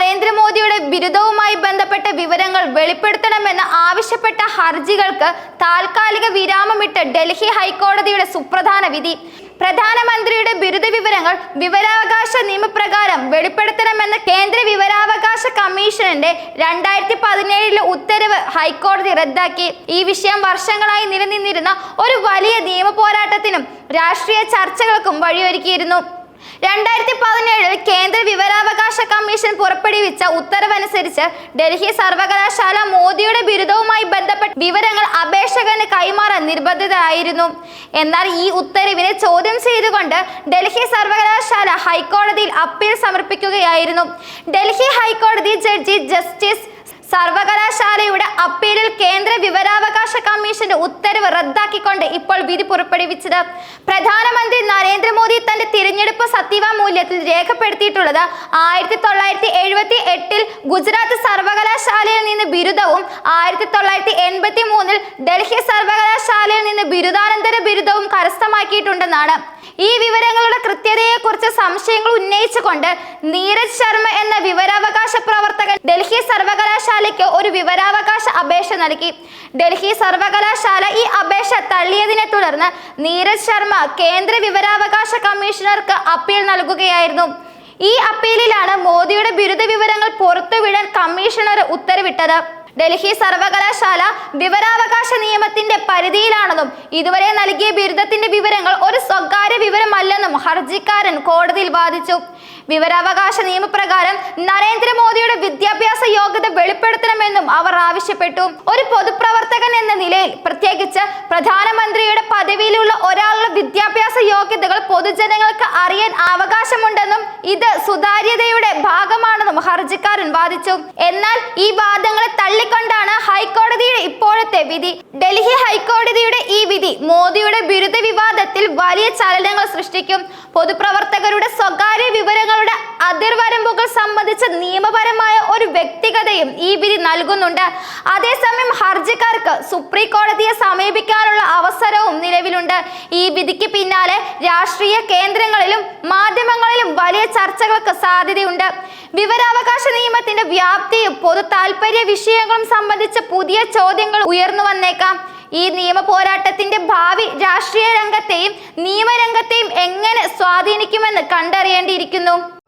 നരേന്ദ്രമോദിയുടെ ബിരുദവുമായി ബന്ധപ്പെട്ട വിവരങ്ങൾ വെളിപ്പെടുത്തണമെന്ന് ആവശ്യപ്പെട്ട ഹർജികൾക്ക് താൽക്കാലിക വിരാമമിട്ട് ഡൽഹി ഹൈക്കോടതിയുടെ സുപ്രധാന വിധി. പ്രധാനമന്ത്രിയുടെ ബിരുദ വിവരങ്ങൾ വിവരാവകാശ നിയമപ്രകാരം വെളിപ്പെടുത്തണമെന്ന കേന്ദ്ര വിവരാവകാശ കമ്മീഷന്റെ രണ്ടായിരത്തി പതിനേഴിലെ ഉത്തരവ് ഹൈക്കോടതി റദ്ദാക്കി. ഈ വിഷയം വർഷങ്ങളായി നിലനിന്നിരുന്ന ഒരു വലിയ നിയമ പോരാട്ടത്തിനും രാഷ്ട്രീയ ചർച്ചകൾക്കും വഴിയൊരുക്കിയിരുന്നു. രണ്ടായിരത്തി പതിനേഴിൽ കേന്ദ്ര വിവരാവകാശ കമ്മീഷൻ പുറപ്പെടുവിച്ച ഉത്തരവനുസരിച്ച് ഡൽഹി സർവകലാശാല മോദിയുടെ ബിരുദവുമായി ബന്ധപ്പെട്ട വിവരങ്ങൾ അപേക്ഷകന് കൈമാറാൻ നിർബന്ധിതരായിരുന്നു. എന്നാൽ ഈ ഉത്തരവിനെ ചോദ്യം ചെയ്തുകൊണ്ട് ഡൽഹി സർവകലാശാല ഹൈക്കോടതിയിൽ അപ്പീൽ സമർപ്പിക്കുകയായിരുന്നു. ഡൽഹി ഹൈക്കോടതി ജഡ്ജി ജസ്റ്റിസ് സർവകലാശാലയുടെ അപ്പീലിൽ കേന്ദ്ര വിവരാവകാശ കമ്മീഷന്റെ ഉത്തരവ് റദ്ദാക്കിക്കൊണ്ട് ഇപ്പോൾ വിധി പുറപ്പെടുവിച്ചത്. പ്രധാനമന്ത്രി നരേന്ദ്രമോദി തന്റെ തിരഞ്ഞെടുപ്പ് സത്യവാമൂല്യത്തിൽ രേഖപ്പെടുത്തിയിട്ടുള്ളത് ആയിരത്തി തൊള്ളായിരത്തി എഴുപത്തി എട്ടിൽ ഗുജറാത്ത് സർവകലാശാലയിൽ നിന്ന് ബിരുദവും ആയിരത്തി തൊള്ളായിരത്തി എൺപത്തി മൂന്നിൽ ഡൽഹി സർവകലാശാലയിൽ നിന്ന് ബിരുദാനന്തര ബിരുദവും കരസ്ഥമാക്കിയിട്ടുണ്ടെന്നാണ്. ഈ വിവരങ്ങളുടെ കൃത്യതയെക്കുറിച്ച് സംശയങ്ങൾ ഉന്നയിച്ചുകൊണ്ട് നീരജ് ശർമ്മ എന്ന വിവരാവകാശ പ്രവർത്തകൻ ഡൽഹി സർവകലാശാലയ്ക്ക് ഒരു വിവരാവകാശ അപേക്ഷ നൽകി. ഡൽഹി സർവകലാശാല ഈ അപേക്ഷ തള്ളിയതിനെ തുടർന്ന് നീരജ് ശർമ്മ കേന്ദ്ര വിവരാവകാശ കമ്മീഷണർക്ക് അപ്പീൽ നൽകുകയായിരുന്നു. ഈ അപ്പീലിലാണ് മോദിയുടെ ബിരുദ വിവരങ്ങൾ പുറത്തുവിടാൻ കമ്മീഷണർ ഉത്തരവിട്ടത്. ഡൽഹി സർവകലാശാല വിവരാവകാശ നിയമത്തിന്റെ പരിധിയിലാണെന്നും ഇതുവരെ നൽകിയ ബിരുദത്തിന്റെ വിവരങ്ങൾ ഒരു സ്വകാര്യ വിവരമല്ലെന്നും ഹർജിക്കാരൻ കോടതിയിൽ വാദിച്ചു. വിവരാവകാശ നിയമപ്രകാരം നരേന്ദ്രമോദിയുടെ യോഗ്യത വെളിപ്പെടുത്തണമെന്നും അവർ ആവശ്യപ്പെട്ടു. ഒരു പൊതുപ്രവർത്തകൻ എന്ന നിലയിൽ പ്രത്യേകിച്ച് പ്രധാനമന്ത്രിയുടെ പദവിയിലുള്ള ഒരാളുടെ വിദ്യാഭ്യാസ യോഗ്യതകൾ പൊതുജനങ്ങൾക്ക് അറിയാൻ അവകാശമുണ്ടെന്നും ഇത് സുതാര്യതയുടെ ഭാഗമാണെന്നും ഹർജിക്കാരൻ വാദിച്ചു. എന്നാൽ ഈ വാദങ്ങളെ തള്ളിക്കൊണ്ടാണ് ഹൈക്കോടതിയുടെ ഇപ്പോഴത്തെ വിധി. ഡൽഹി ഹൈക്കോടതിയുടെ ഈ വിധി മോദിയുടെ ബിരുദ വിവാദത്തിൽ വലിയ ചലനങ്ങൾ സൃഷ്ടിക്കും. പൊതുപ്രവർത്തകരുടെ സ്വകാര്യ വിവരങ്ങളുടെ അതിർവരമ്പുകൾ സംബന്ധിച്ച നിയമപരമായ ഒരു ഈ വിധി നൽകുന്നുണ്ട്. അതേസമയം ഹർജിക്കാർക്ക് സുപ്രീം കോടതിയെ സമീപിക്കാനുള്ള അവസരവും നിലവിലുണ്ട്. ഈ വിധിക്ക് പിന്നാലെ രാഷ്ട്രീയ കേന്ദ്രങ്ങളിലും മാധ്യമങ്ങളിലും വലിയ ചർച്ചകൾക്ക് സാധ്യതയുണ്ട്. വിവരാവകാശ നിയമത്തിന്റെ വ്യാപ്തിയും പൊതു താല്പര്യ വിഷയങ്ങളും സംബന്ധിച്ച പുതിയ ചോദ്യങ്ങൾ ഉയർന്നു വന്നേക്കാം. ഈ നിയമ പോരാട്ടത്തിന്റെ ഭാവി രാഷ്ട്രീയ രംഗത്തെയും നിയമരംഗത്തെയും എങ്ങനെ സ്വാധീനിക്കുമെന്ന് കണ്ടറിയേണ്ടിയിരിക്കുന്നു.